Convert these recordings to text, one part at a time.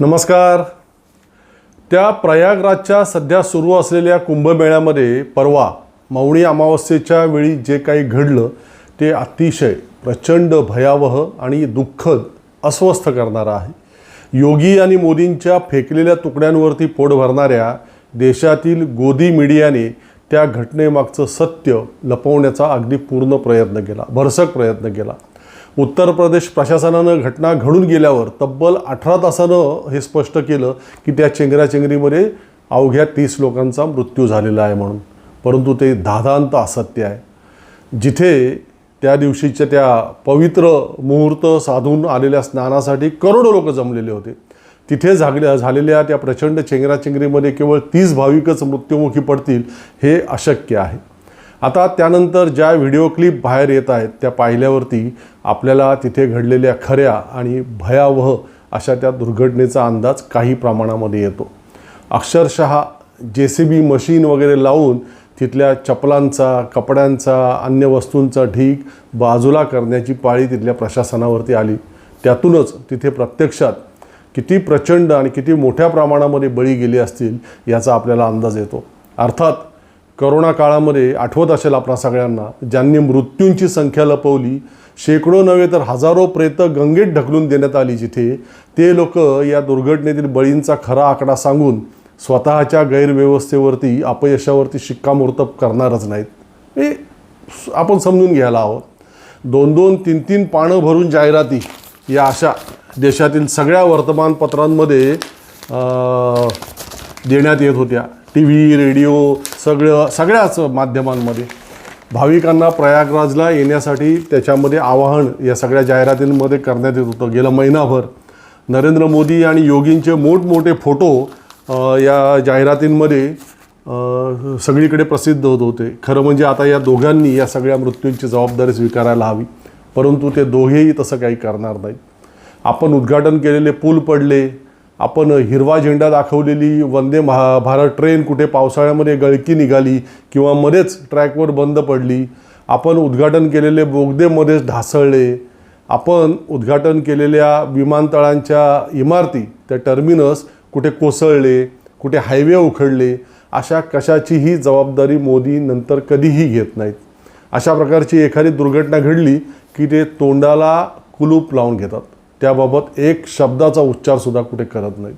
नमस्कार. त्या प्रयागराजच्या सध्या सुरू असलेल्या कुंभमेळ्यामध्ये परवा मौनी अमावस्येच्या वेळी जे काही घडलं ते अतिशय प्रचंड भयावह आणि दुःखद अस्वस्थ करणारं आहे. योगी आणि मोदींच्या फेकलेल्या तुकड्यांवरती पोट भरणाऱ्या देशातील गोदी मीडियाने त्या घटनेमागचं सत्य लपवण्याचा अगदी पूर्ण प्रयत्न केला भरसक प्रयत्न केला. उत्तर प्रदेश प्रशासनानं घटना घडून गेल्यावर तब्बल अठरा तासानं हे स्पष्ट केलं की त्या चेंगराचेंगरीमध्ये अवघ्या तीस लोकांचा मृत्यू झालेला आहे म्हणून. परंतु ते धादांत असत्य आहे. जिथे त्या दिवशीच्या त्या पवित्र मुहूर्त साधून आलेल्या स्नानासाठी करोडो लोक जमलेले होते. तिथे झागल्या झालेल्या त्या प्रचंड चेंगराचेंगरीमध्ये केवळ तीस भाविकच मृत्युमुखी पडतील हे अशक्य आहे. आता त्यानंतर ज्या व्हिडिओ क्लिप बाहेर येत आहेत त्या पाहिल्यावरती आपल्याला तिथे घडलेल्या खऱ्या आणि भयावह अशा त्या दुर्घटनेचा अंदाज काही प्रमाणामध्ये येतो. अक्षरशः जे सी बी मशीन वगैरे लावून तिथल्या चपलांचा कपड्यांचा अन्य वस्तूंचा ढीक बाजूला करण्याची पाळी तिथल्या प्रशासनावरती आली. त्यातूनच तिथे प्रत्यक्षात किती प्रचंड आणि किती मोठ्या प्रमाणामध्ये बळी गेले असतील याचा आपल्याला अंदाज येतो. अर्थात करोना काळामध्ये आठवत असेल आपणा सगळ्यांना ज्यांनी मृत्यूंची संख्या लपवली शेकडो नव्हे तर हजारो प्रेत गंगेत ढकलून देण्यात आली जिथे ते लोक या दुर्घटनेतील बळींचा खरा आकडा सांगून स्वतःच्या गैरव्यवस्थेवरती अपयशावरती शिक्कामोर्तब करणारच नाहीत. हे आपण समजून घ्यायला आहोत दोन दोन तीन तीन पानं भरून जाहिराती या अशा देशातील सगळ्या वर्तमानपत्रांमध्ये देण्यात येत होत्या. टी व्ही रेडिओ सगळं सगळ्याच माध्यमांमध्ये. भाविकांना प्रयागराजला येण्यासाठी त्याच्यामध्ये आवाहन या सगळ्या जाहिरातींमध्ये करण्यात येत होतं. गेलं महिनाभर. नरेंद्र मोदी आणि योगींचे मोठमोठे फोटो या जाहिरातींमध्ये सगळीकडे प्रसिद्ध होत होते. खरं म्हणजे आता या दोघांनी या सगळ्या मृत्यूंची जबाबदारी स्वीकारायला हवी. परंतु ते दोघेही तसं काही करणार नाहीत. आपण उद्घाटन केलेले पूल पडले. आपण हिरवा झेंडा दाखवलेली वंदे महा भारत ट्रेन कुठे पावसाळ्यामध्ये गळकी निघाली किंवा मध्येच ट्रॅकवर बंद पडली आपण उद्घाटन केलेले बोगदेमध्येच ढासळले आपण उद्घाटन केलेल्या विमानतळांच्या इमारती त्या टर्मिनस कुठे कोसळले कुठे हायवे उखडले अशा कशाचीही जबाबदारी मोदी नंतर कधीही घेत नाहीत. अशा प्रकारची एखादी दुर्घटना घडली की ते तोंडाला कुलूप लावून घेतात. त्याबाबत एक शब्दाचा उच्चारसुद्धा कुठे करत नाहीत.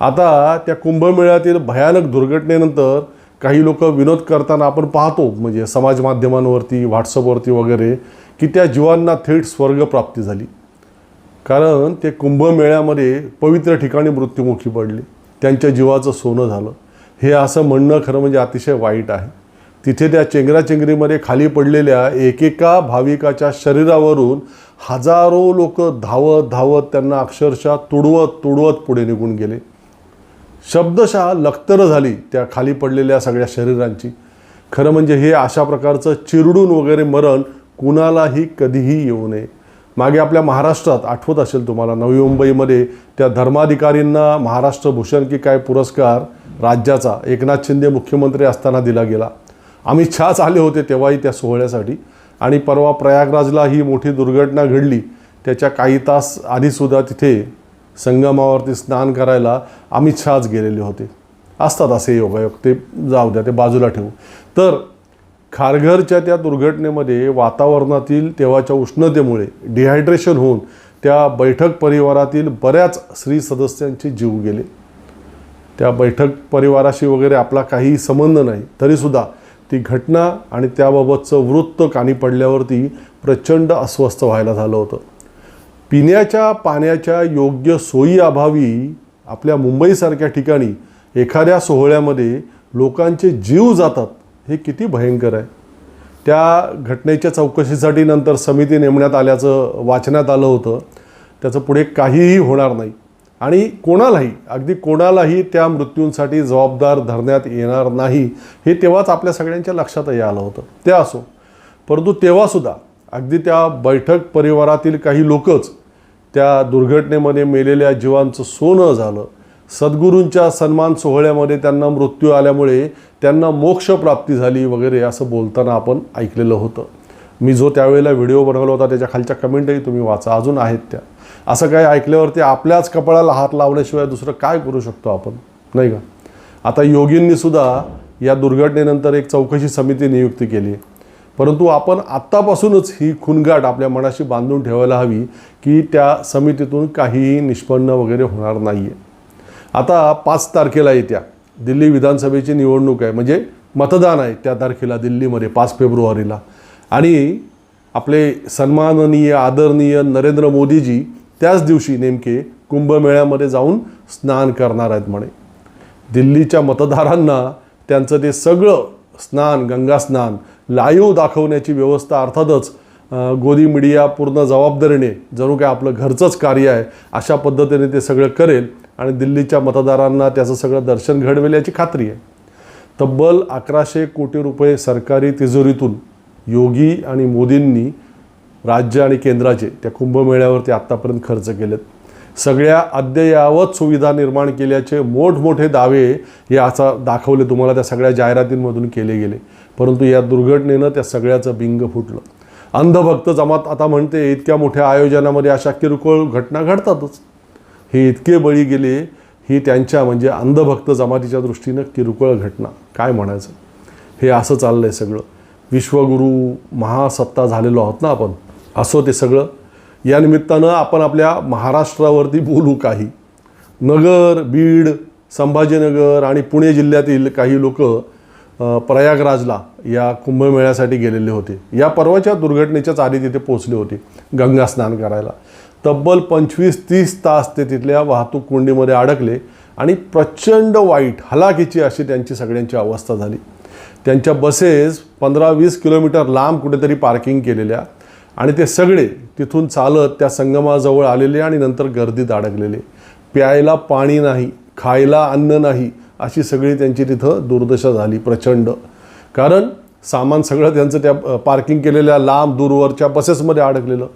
आता त्या कुंभमेळ्यातील भयानक दुर्घटनेनंतर काही लोक विनोद करताना आपण पाहतो म्हणजे समाज माध्यमांवरती व्हॉट्सअपवरती वगैरे की त्या जीवांना थेट स्वर्गप्राप्ती झाली. कारण ते कुंभमेळ्यामध्ये पवित्र ठिकाणी मृत्युमुखी पडले. त्यांच्या जीवाचं सोनं झालं. हे असं म्हणणं खरं म्हणजे अतिशय वाईट आहे. तिथे त्या चेंगराचेंगरीमध्ये खाली पडलेल्या एकेका भाविकाच्या शरीरावरून हजारो लोक धावत धावत त्यांना अक्षरशः तुडवत तुडवत पुढे निघून गेले. शब्दशः लखतरं झाली त्या खाली पडलेल्या सगळ्या शरीरांची. खरं म्हणजे हे अशा प्रकारचं चिरडून वगैरे मरण कुणालाही कधीही येऊ नये. मागे आपल्या महाराष्ट्रात आठवत असेल तुम्हाला नवी मुंबईमध्ये त्या धर्माधिकारींना महाराष्ट्र भूषण की काय पुरस्कार राज्याचा एकनाथ शिंदे मुख्यमंत्री असताना दिला गेला. आम्ही छाच आले होते तेव्हाही त्या सोहळ्यासाठी. आणि परवा प्रयागराजला ही मोठी दुर्घटना घडली. त्याच्या काही तास आधीसुद्धा तिथे संगमावरती स्नान करायला आम्ही छाच गेलेले होते. असतात असे योगायोग. ते जाऊ द्या ते बाजूला ठेवू. तर खारघरच्या त्या दुर्घटनेमध्ये वातावरणातील तेव्हाच्या उष्णतेमुळे डिहायड्रेशन होऊन त्या बैठक परिवारातील बऱ्याच स्त्री सदस्यांचे जीव गेले. त्या बैठक परिवाराशी वगैरे आपला काहीही संबंध नाही. तरीसुद्धा ती घटना आणि त्याबाबतचं वृत्त कानी पडल्यावरती प्रचंड अस्वस्थ व्हायला झालं होतं. पिण्याच्या पाण्याच्या योग्य सोयीअभावी आपल्या मुंबईसारख्या ठिकाणी एखाद्या सोहळ्यामध्ये लोकांचे जीव जातात हे किती भयंकर आहे. त्या घटनेच्या चौकशीसाठी नंतर समिती नेमण्यात आल्याचं वाचण्यात आलं होतं. त्याचं पुढे काहीही होणार नाही. आणि कोणालाही अगदी कोणालाही त्या मृत्यूंसाठी जबाबदार धरण्यात येणार नाही हे तेव्हाच आपल्या सगळ्यांच्या लक्षातही आलं होतं. ते असो परंतु तेव्हासुद्धा अगदी त्या बैठक परिवारातील काही लोकच त्या दुर्घटनेमध्ये मेलेल्या जीवांचं सोनं झालं. सद्गुरूंच्या सन्मान सोहळ्यामध्ये त्यांना मृत्यू आल्यामुळे त्यांना मोक्षप्राप्ती झाली वगैरे असं बोलताना आपण ऐकलेलं होतं. मी जो त्यावेळेला व्हिडिओ बनवला होता त्याच्या खालच्या कमेंटही तुम्ही वाचा. अजून आहेत त्या. असं काय ऐकल्यावरती आपल्याच कपाळाला हात लावल्याशिवाय दुसरं काय करू शकतो आपण? नाही का? आता योगींनी सुद्धा या दुर्घटनेनंतर एक चौकशी समिती नियुक्ती केली. परंतु आपण आत्तापासूनच ही खुणगाट आपल्या मनाशी बांधून ठेवायला हवी की त्या समितीतून काहीही निष्पन्न वगैरे होणार नाही आहे आता पाच तारखेला येत्या. दिल्ली विधानसभेची निवडणूक आहे. म्हणजे मतदान आहे त्या तारखेला दिल्लीमध्ये पाच फेब्रुवारीला. आणि आपले सन्माननीय आदरणीय नरेंद्र मोदीजी त्याच दिवशी नेमके कुंभमेळ्यामध्ये जाऊन स्नान करणार आहेत म्हणे. दिल्लीच्या मतदारांना त्यांचं ते सगळं स्नान गंगा स्नान लाईव्ह दाखवण्याची व्यवस्था अर्थातच गोदी मीडिया पूर्ण जबाबदारीने जणू काय आपलं घरचंच कार्य आहे अशा पद्धतीने ते सगळं करेल आणि दिल्लीच्या मतदारांना त्याचं सगळं दर्शन घडवेल याची खात्री आहे. तब्बल अकराशे कोटी रुपये सरकारी तिजोरीतून योगी आणि मोदींनी राज्य आणि केंद्राचे त्या कुंभमेळ्यावरती आत्तापर्यंत खर्च केलेत. सगळ्या अद्ययावत सुविधा निर्माण केल्याचे मोठमोठे दावे हे असा दाखवले तुम्हाला त्या सगळ्या जाहिरातींमधून केले गेले. परंतु या दुर्घटनेनं त्या सगळ्याचं बिंग फुटलं. अंधभक्त जमात आता म्हणते इतक्या मोठ्या आयोजनामध्ये अशा किरकोळ घटना घडतातच. हे इतके बळी गेले ही त्यांच्या म्हणजे अंधभक्त जमातीच्या दृष्टीनं किरकोळ घटना. काय म्हणायचं? हे असं चाललं आहे सगळं. विश्वगुरू महासत्ता झालेलो आहोत ना आपण? असो ते सगळं. या निमित्तानं आपण आपल्या महाराष्ट्रावरती बोलू काही. नगर बीड संभाजीनगर आणि पुणे जिल्ह्यातील काही लोक प्रयागराजला या कुंभमेळ्यासाठी गेलेले होते. या परवाच्या दुर्घटनेच्याच आधी तिथे पोचले होते गंगा स्नान करायला. तब्बल पंचवीस तीस तास ते तिथल्या वाहतूक कोंडीमध्ये अडकले आणि प्रचंड वाईट हलाखीची अशी त्यांची सगळ्यांची अवस्था झाली. त्यांच्या बसेस पंधरा वीस किलोमीटर लांब कुठेतरी पार्किंग केलेल्या आणि ते सगळे तिथून चालत त्या संगमाजवळ आलेले आणि नंतर गर्दीत अडकलेले. प्यायला पाणी नाही खायला अन्न नाही अशी सगळी त्यांची तिथं दुर्दशा झाली प्रचंड. कारण सामान सगळं त्यांचं त्या पार्किंग केलेल्या लांब दूरवरच्या बसेसमध्ये अडकलेलं.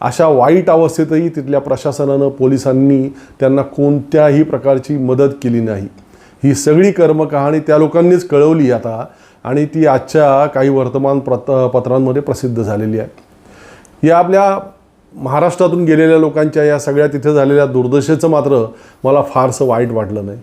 अशा वाईट अवस्थेतही तिथल्या प्रशासनानं पोलिसांनी त्यांना कोणत्याही प्रकारची मदत केली नाही. ही सगळी कर्मकहाणी त्या लोकांनीच कळवली आता आणि ती आजच्या काही वर्तमान प्रत पत्रांमध्ये प्रसिद्ध झालेली आहे. या आपल्या महाराष्ट्रातून गेलेल्या लोकांच्या या सगळ्या तिथे झालेल्या दुर्दशेचं मात्र मला फारसं वाईट वाटलं नाही.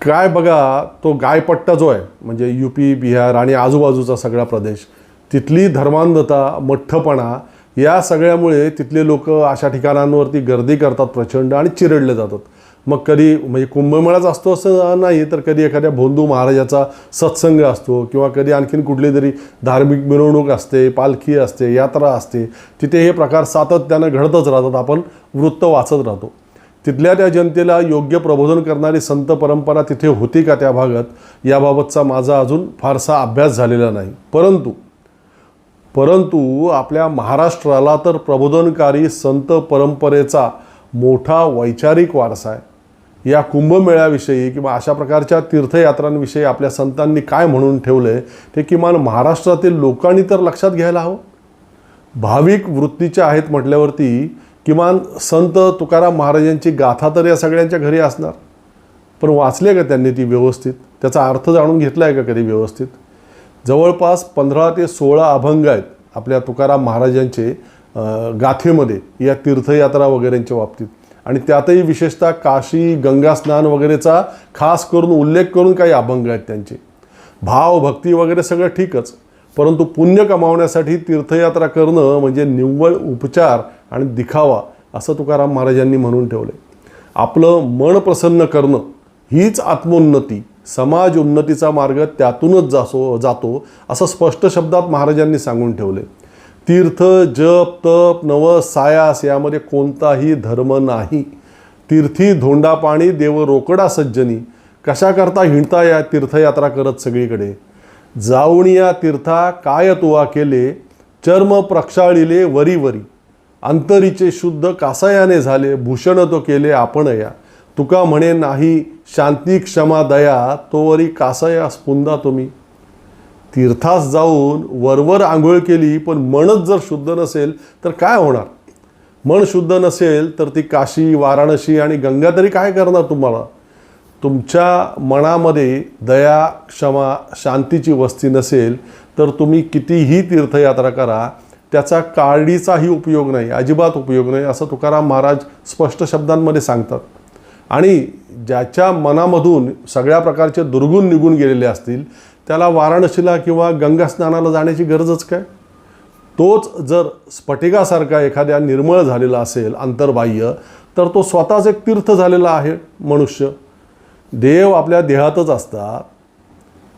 काय बघा तो गायपट्टा जो आहे म्हणजे यू पी बिहार आणि आजूबाजूचा सगळा प्रदेश तिथली धर्मांधता मठ्ठपणा या सगळ्यामुळे तिथले लोक अशा ठिकाणांवरती गर्दी करतात प्रचंड आणि चिरडले जातात. मग कधी म्हणजे कुंभमेळाच असतो असं नाही तर कधी एखाद्या भोंदू महाराजाचा सत्संग असतो किंवा कधी आणखीन कुठली तरी धार्मिक मिरवणूक असते पालखी असते यात्रा असते तिथे हे प्रकार सातत्यानं घडतच राहतात आपण वृत्त वाचत राहतो. तिथल्या त्या जनतेला योग्य प्रबोधन करणारी संत परंपरा तिथे होती का त्या भागात याबाबतचा माझा अजून फारसा अभ्यास झालेला नाही. परंतु परंतु आपल्या महाराष्ट्राला तर प्रबोधनकारी संत परंपरेचा मोठा वैचारिक वारसा आहे. या कुंभमेळ्याविषयी किंवा अशा प्रकारच्या तीर्थयात्रांविषयी आपल्या संतांनी काय म्हणून ठेवलं आहे ते किमान महाराष्ट्रातील लोकांनी तर लक्षात घ्यायला हवं. भाविक वृत्तीच्या आहेत म्हटल्यावरती किमान संत तुकाराम महाराजांची गाथा तर या सगळ्यांच्या घरी असणार. पण वाचले का त्यांनी ती व्यवस्थित? त्याचा अर्थ जाणून घेतला आहे का कधी व्यवस्थित? जवळपास पंधरा ते सोळा अभंग आहेत आपल्या तुकाराम महाराजांचे गाथेमध्ये या तीर्थयात्रा वगैरेंच्या बाबतीत. आणि त्यातही विशेषतः काशी गंगा स्नान वगैरेचा खास करून उल्लेख करून काही अभंग आहेत त्यांचे. भाव भक्ती वगैरे सगळं ठीकच परंतु पुण्य कमावण्यासाठी तीर्थयात्रा करणं म्हणजे निव्वळ उपचार आणि दिखावा असं तुकाराम महाराजांनी म्हणून ठेवलं आपलं मन प्रसन्न करणं हीच आत्मोन्नती समाज उन्नतीचा मार्ग त्यातूनच जासो जातो असं स्पष्ट शब्दात महाराजांनी सांगून ठेवले तीर्थ जप तप नव सायास यामध्ये कोणताही धर्म नाही. तीर्थी धोंडा पाणी देव रोकडा सज्जनी. कशा करता हिंडता या तीर्थयात्रा करत सगळीकडे? जाऊन या तीर्था काय तुवा केले? चर्म प्रक्षाळिले वरी वरी. अंतरीचे शुद्ध कासायाने झाले भूषण तो केले आपण या तुका म्हणे नाही शांती क्षमा दया तोवरी कासया स्पुंदा तुम्ही. तीर्थास जाऊन वरवर आंघोळ केली पण मनच जर शुद्ध नसेल तर काय होणार? मन शुद्ध नसेल तर ती काशी वाराणसी आणि गंगा तरी काय करणार तुम्हाला? तुमच्या मनामध्ये दया क्षमा शांतीची वस्ती नसेल तर तुम्ही कितीही तीर्थयात्रा करा त्याचा काळडीचाही उपयोग नाही अजिबात उपयोग नाही असं तुकाराम महाराज स्पष्ट शब्दांमध्ये सांगतात. आणि ज्याच्या मनामधून सगळ्या प्रकारचे दुर्गुण निघून गेलेले असतील त्याला वाराणसीला किंवा गंगा स्नानाला जाण्याची गरजच काय? तोच जर स्फटिकासारखा एखाद्या निर्मळ झालेला असेल अंतर्बाह्य तर तो स्वतःच एक तीर्थ झालेला आहे मनुष्य. देव आपल्या देहातच असतात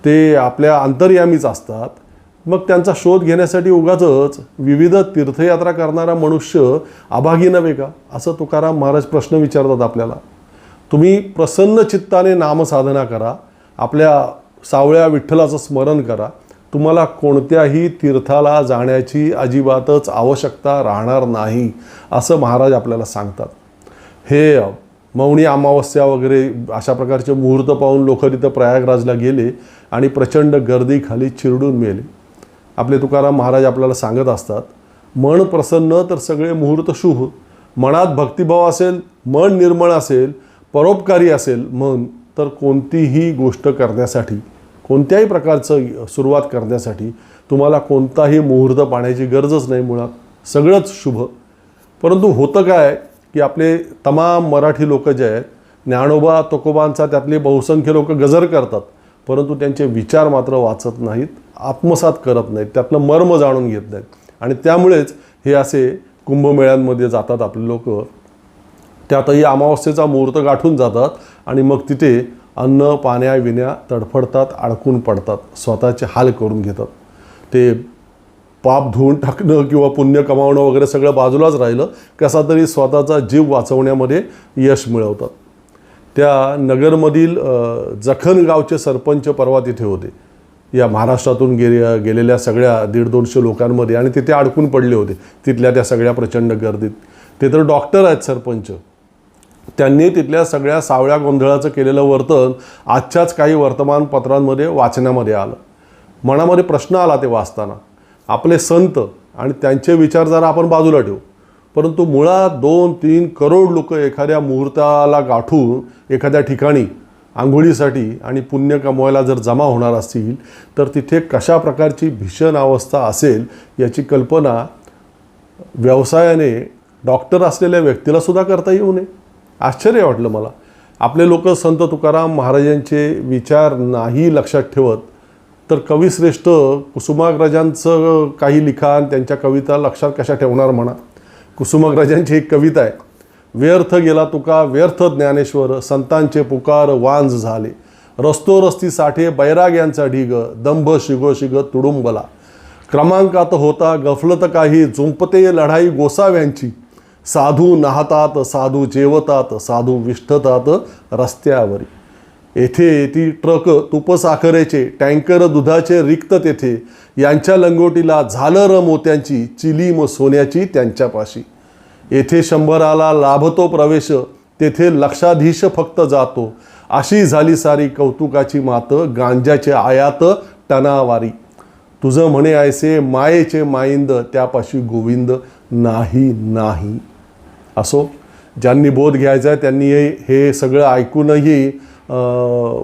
ते आपल्या अंतर्यामीच असतात. मग त्यांचा शोध घेण्यासाठी उगाचच विविध तीर्थयात्रा करणारा मनुष्य अभागी नव्हे का? असं तुकाराम महाराज प्रश्न विचारतात आपल्याला. तुम्ही प्रसन्न चित्ताने नामसाधना करा. आपल्या सावळ्या विठ्ठलाचं स्मरण करा. तुम्हाला कोणत्याही तीर्थाला जाण्याची अजिबातच आवश्यकता राहणार नाही असं महाराज आपल्याला सांगतात. हे मौनी अमावस्या वगैरे अशा प्रकारचे मुहूर्त पाहून लोक तिथं प्रयागराजला गेले आणि प्रचंड गर्दीखाली चिरडून मेले. आपले तुकाराम महाराज आपल्याला सांगत असतात मन प्रसन्न तर सगळे मुहूर्त शुभ. मनात भक्तिभाव असेल मन निर्मळ असेल परोपकारी असेल मन तर कोणतीही गोष्ट करण्यासाठी. कोणत्याही प्रकारचं सुरुवात करण्यासाठी तुम्हाला कोणताही मुहूर्त पाण्याची गरजच नाही मुळात. सगळंच शुभ. परंतु होतं काय की आपले तमाम मराठी लोक जे आहेत ज्ञानोबा तुकोबांचा त्यातले बहुसंख्य लोक गजर करतात परंतु त्यांचे विचार मात्र वाचत नाहीत आत्मसात करत नाहीत त्यातलं मर्म जाणून घेत नाहीत. आणि त्यामुळेच हे असे कुंभमेळ्यांमध्ये जातात आपले लोक. त्यातही अमावस्येचा मुहूर्त गाठून जातात आणि मग तिथे अन्न पाण्याविण्या तडफडतात अडकून पडतात स्वतःचे हाल करून घेतात. ते पाप धुवून टाकणं किंवा पुण्य कमावणं वगैरे सगळं बाजूलाच राहिलं कसा तरी स्वतःचा जीव वाचवण्यामध्ये यश मिळवतात. त्या नगरमधील जखन गावचे सरपंच परवा तिथे होते. या महाराष्ट्रातून गेले गेलेल्या सगळ्या दीड दोनशे लोकांमध्ये आणि तिथे अडकून पडले होते. तिथल्या त्या सगळ्या प्रचंड गर्दीत. ते तर डॉक्टर आहेत सरपंच. त्यांनी तिथल्या सगळ्या सावळ्या गोंधळाचं केलेलं वर्तन आजच्याच काही वर्तमानपत्रांमध्ये वाचण्यामध्ये आलं. मनामध्ये प्रश्न आला ते वाचताना. आपले संत आणि त्यांचे विचार जरा आपण बाजूला ठेवू. परंतु मुळात दोन तीन करोड लोक एखाद्या मुहूर्ताला गाठून एखाद्या ठिकाणी आंघोळीसाठी आणि पुण्य कमवायला जर जमा होणार असतील तर तिथे कशा प्रकारची भीषण अवस्था असेल याची कल्पना व्यवसायाने डॉक्टर असलेल्या व्यक्तीला सुद्धा करता येऊ नये. आश्चर्य वाटलं मला. आपले लोक संत तुकाराम महाराजांचे विचार नाही लक्षात ठेवत तर कविश्रेष्ठ कुसुमाग्रजांचं काही लिखाण त्यांच्या कविता लक्षात कशा ठेवणार म्हणा. कुसुमाग्रजांची एक कविता आहे व्यर्थ गेला तुका व्यर्थ ज्ञानेश्वर संतांचे पुकार वांज झाले. रस्तो रस्ती साठे बैराग्यांचा ढिग दंभ शिगो शिग तुडुंबला. क्रमांकात होता गफलत काही झुंपते लढाई गोसाव्यांची. साधू नाहतात साधू जेवतात साधू विष्ठतात रस्त्यावरी. येथे ती ट्रक तुपसाखरेचे टँकर दुधाचे रिक्त तेथे. यांच्या लंगोटीला झालं र मोत्यांची चिलीम सोन्याची त्यांच्यापाशी. येथे शंभराला लाभतो प्रवेश तेथे लक्षाधीश फक्त जातो. अशी झाली सारी कौतुकाची मात गांजाचे आयात टनावारी. तुझं म्हणे ऐसे मायेचे माईंद त्यापाशी गोविंद नाही नाही. असो ज्यांनी बोध घ्यायचा आहे त्यांनी हे सगळं ऐकूनही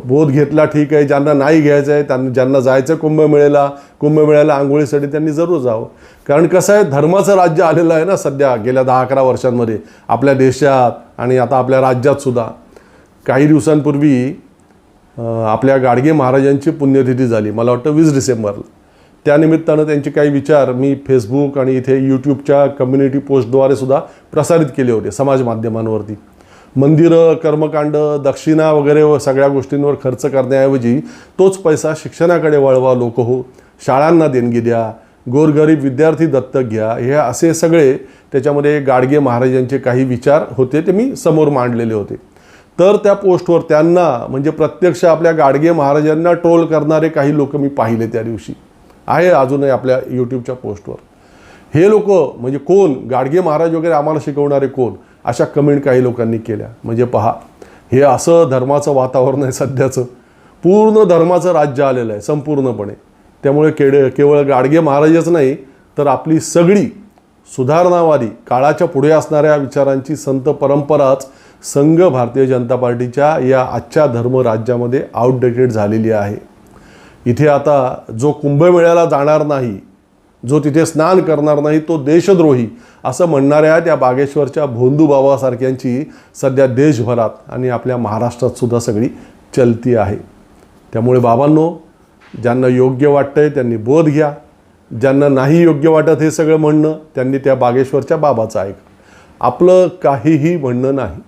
बोध घेतला ठीक आहे ज्यांना नाही घ्यायचं आहे त्यांना ज्यांना जायचं कुंभमेळ्याला कुंभमेळ्याला आंघोळीसाठी त्यांनी जरूर जावं. कारण कसं आहे धर्माचं राज्य आलेलं आहे ना सध्या गेल्या दहा अकरा वर्षांमध्ये आपल्या देशात आणि आता आपल्या राज्यातसुद्धा काही दिवसांपूर्वी आपल्या गाडगे महाराजांची पुण्यतिथी झाली मला वाटतं वीस डिसेंबरला. त्यानिमित्तानं त्यांचे काही विचार मी फेसबुक आणि इथे यूट्यूबच्या कम्युनिटी पोस्टद्वारे सुद्धा प्रसारित केले होते समाज माध्यमांवरती. मंदिरं कर्मकांड दक्षिणा वगैरे व सगळ्या गोष्टींवर खर्च करण्याऐवजी तोच पैसा शिक्षणाकडे वळवा लोक हो. शाळांना देणगी द्या गोरगरीब विद्यार्थी दत्तक घ्या हे असे सगळे त्याच्यामध्ये गाडगे महाराजांचे काही विचार होते ते मी समोर मांडलेले होते. तर त्या पोस्टवर त्यांना म्हणजे प्रत्यक्ष आपल्या गाडगे महाराजांना ट्रोल करणारे काही लोक मी पाहिले त्या दिवशी. आहे अजूनही आपल्या यूट्यूबच्या पोस्टवर हे लोक म्हणजे कोण? गाडगे महाराज वगैरे आम्हाला शिकवणारे कोण? अशा कमेंट काही लोकांनी केल्या. म्हणजे पहा हे असं धर्माचं वातावरण आहे सध्याचं. पूर्ण धर्माचं राज्य आलेलं आहे संपूर्णपणे. त्यामुळे केडे केवळ गाडगे महाराजच नाही तर आपली सगळी सुधारणावादी काळाच्या पुढे असणाऱ्या विचारांची संत परंपराच संघ भारतीय जनता पार्टीच्या या आजच्या धर्म राज्यामध्ये आउटडेटेड झालेली आहे. इथे आता जो कुंभमेळ्याला जाणार नाही जो तिथे स्नान करणार नाही तो देशद्रोही असं म्हणणाऱ्या त्या बागेश्वरच्या भोंदू बाबासारख्यांची सध्या देशभरात आणि आपल्या महाराष्ट्रात सुद्धा सगळी चलती आहे. त्यामुळे बाबांनो ज्यांना योग्य वाटतंय त्यांनी बोध घ्या. ज्यांना नाही योग्य वाटत हे सगळं म्हणणं त्यांनी त्या बागेश्वरच्या बाबाचं ऐक. आपलं काहीही म्हणणं नाही.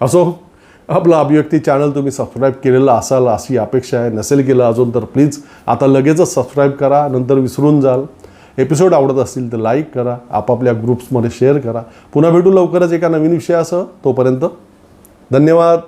असो? आपलं अभिव्यक्ती चॅनल तुम्ही सबस्क्राईब केलेलं असाल अशी अपेक्षा आहे. नसेल केलं अजून तर प्लीज आता लगेचच सबस्क्राईब करा नंतर विसरून जाल. एपिसोड आवडत असतील तर लाईक करा आपापल्या ग्रुप्समध्ये शेअर करा. पुन्हा भेटू लवकरच एका नवीन विषयासह. तोपर्यंत धन्यवाद.